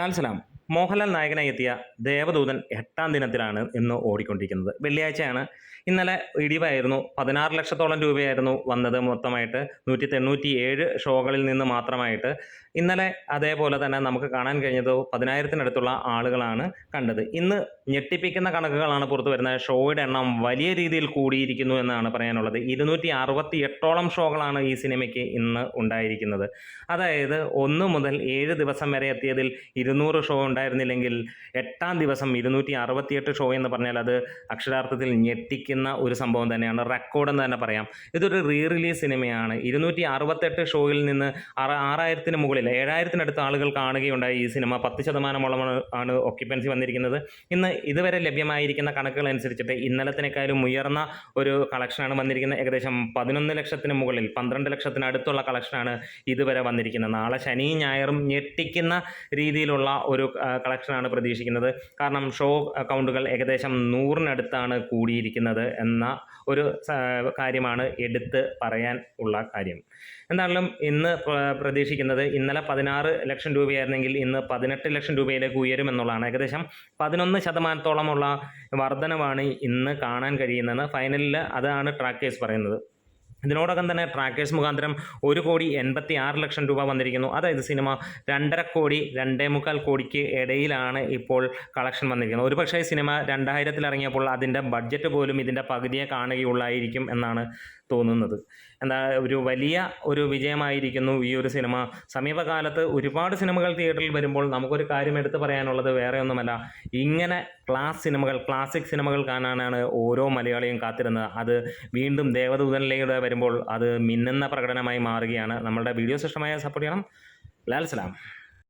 مع السلامة മോഹൻലാൽ നായകനായി എത്തിയ ദേവദൂതൻ എട്ടാം ദിനത്തിലാണ് ഇന്ന് ഓടിക്കൊണ്ടിരിക്കുന്നത്. വെള്ളിയാഴ്ചയാണ്. ഇന്നലെ ഇടിവായിരുന്നു. പതിനാറ് ലക്ഷത്തോളം രൂപയായിരുന്നു വന്നത്. മൊത്തമായിട്ട് നൂറ്റി തൊണ്ണൂറ്റി ഏഴ് ഷോകളിൽ നിന്ന് മാത്രമായിട്ട് ഇന്നലെ അതേപോലെ തന്നെ നമുക്ക് കാണാൻ കഴിഞ്ഞത് പതിനായിരത്തിനടുത്തുള്ള ആളുകളാണ് കണ്ടത്. ഇന്ന് ഞെട്ടിപ്പിക്കുന്ന കണക്കുകളാണ് പുറത്തു വരുന്നത്. ഷോയുടെ എണ്ണം വലിയ രീതിയിൽ കൂടിയിരിക്കുന്നു എന്നാണ് പറയാനുള്ളത്. ഇരുന്നൂറ്റി അറുപത്തി എട്ടോളം ഷോകളാണ് ഈ സിനിമയ്ക്ക് ഇന്ന് ഉണ്ടായിരിക്കുന്നത്. അതായത് ഒന്ന് മുതൽ ഏഴ് ദിവസം വരെ എത്തിയതിൽ ഇരുന്നൂറ് ഷോ ഉണ്ടായിരുന്നില്ലെങ്കിൽ എട്ടാം ദിവസം ഇരുന്നൂറ്റി അറുപത്തിയെട്ട് ഷോ എന്ന് പറഞ്ഞാൽ അത് അക്ഷരാർത്ഥത്തിൽ ഞെട്ടിക്കുന്ന ഒരു സംഭവം തന്നെയാണ്. റെക്കോർഡ് എന്ന് തന്നെ പറയാം. ഇതൊരു റീ റിലീസ് സിനിമയാണ്. ഇരുന്നൂറ്റി അറുപത്തെട്ട് ഷോയിൽ നിന്ന് ആറ് ആറായിരത്തിന് മുകളിൽ ഏഴായിരത്തിനടുത്ത് ആളുകൾ കാണുകയുണ്ടായി. ഈ സിനിമ പത്ത് ശതമാനമോളമാണ് ആണ് ഒക്യുപ്പൻസി വന്നിരിക്കുന്നത്. ഇന്ന് ഇതുവരെ ലഭ്യമായിരിക്കുന്ന കണക്കുകൾ അനുസരിച്ചിട്ട് ഇന്നലത്തിനേക്കാളും ഉയർന്ന ഒരു കളക്ഷനാണ് വന്നിരിക്കുന്നത്. ഏകദേശം പതിനൊന്ന് ലക്ഷത്തിന് മുകളിൽ പന്ത്രണ്ട് ലക്ഷത്തിന് അടുത്തുള്ള കളക്ഷനാണ് ഇതുവരെ വന്നിരിക്കുന്നത്. നാളെ ശനിയും ഞായറും ഞെട്ടിക്കുന്ന രീതിയിലുള്ള ഒരു കളക്ഷനാണ് പ്രതീക്ഷിക്കുന്നത്. കാരണം ഷോ അക്കൗണ്ടുകൾ ഏകദേശം നൂറിനടുത്താണ് കൂടിയിരിക്കുന്നത് എന്ന ഒരു കാര്യമാണ് എടുത്ത് പറയാൻ ഉള്ള കാര്യം. എന്തായാലും ഇന്ന് പ്ര- പ്രതീക്ഷിക്കുന്നത് ഇന്നലെ പതിനാറ് ലക്ഷം രൂപയായിരുന്നെങ്കിൽ ഇന്ന് പതിനെട്ട് ലക്ഷം രൂപയിലേക്ക് ഉയരുമെന്നുള്ളതാണ്. ഏകദേശം പതിനൊന്ന് ശതമാനത്തോളമുള്ള വർധനവാണ് ഇന്ന് കാണാൻ കഴിയുന്നത് ഫൈനലിൽ അതാണ് ട്രാക്കേഴ്സ് പറയുന്നത്. ഇതിനോടകം തന്നെ ട്രാക്കേഴ്സ് മുഖാന്തരം ഒരു കോടി എൺപത്തി ആറ് ലക്ഷം രൂപ വന്നിരിക്കുന്നു. അതായത് സിനിമ രണ്ടര കോടി രണ്ടേ മുക്കാൽ കോടിക്ക് ഇടയിലാണ് ഇപ്പോൾ കളക്ഷൻ വന്നിരിക്കുന്നത്. ഒരു പക്ഷേ സിനിമ രണ്ടായിരത്തിൽ ഇറങ്ങിയപ്പോൾ അതിന്റെ ബഡ്ജറ്റ് പോലും ഇതിന്റെ പകുതിയെ കാണുകയുള്ളായിരിക്കും എന്നാണ് തോന്നുന്നത്. എന്താ ഒരു വലിയ ഒരു വിജയമായിരിക്കുന്നു ഈ ഒരു സിനിമ. സമീപകാലത്ത് ഒരുപാട് സിനിമകൾ തിയേറ്ററിൽ വരുമ്പോൾ നമുക്കൊരു കാര്യം എടുത്തു പറയാനുള്ളത് വേറെ ഒന്നുമല്ല. ഇങ്ങനെ ക്ലാസ് സിനിമകൾ ക്ലാസിക് സിനിമകൾ കാണാനാണ് ഓരോ മലയാളിയും കാത്തിരുന്നത്. അത് വീണ്ടും ദേവദൂതനിലൂടെ വരുമ്പോൾ അത് മിന്നുന്ന പ്രകടനമായി മാറുകയാണ്. നമ്മളുടെ വീഡിയോസ് ഇഷ്ടമായ സപ്പോർട്ട് ചെയ്യണം. ലാൽ സലാം.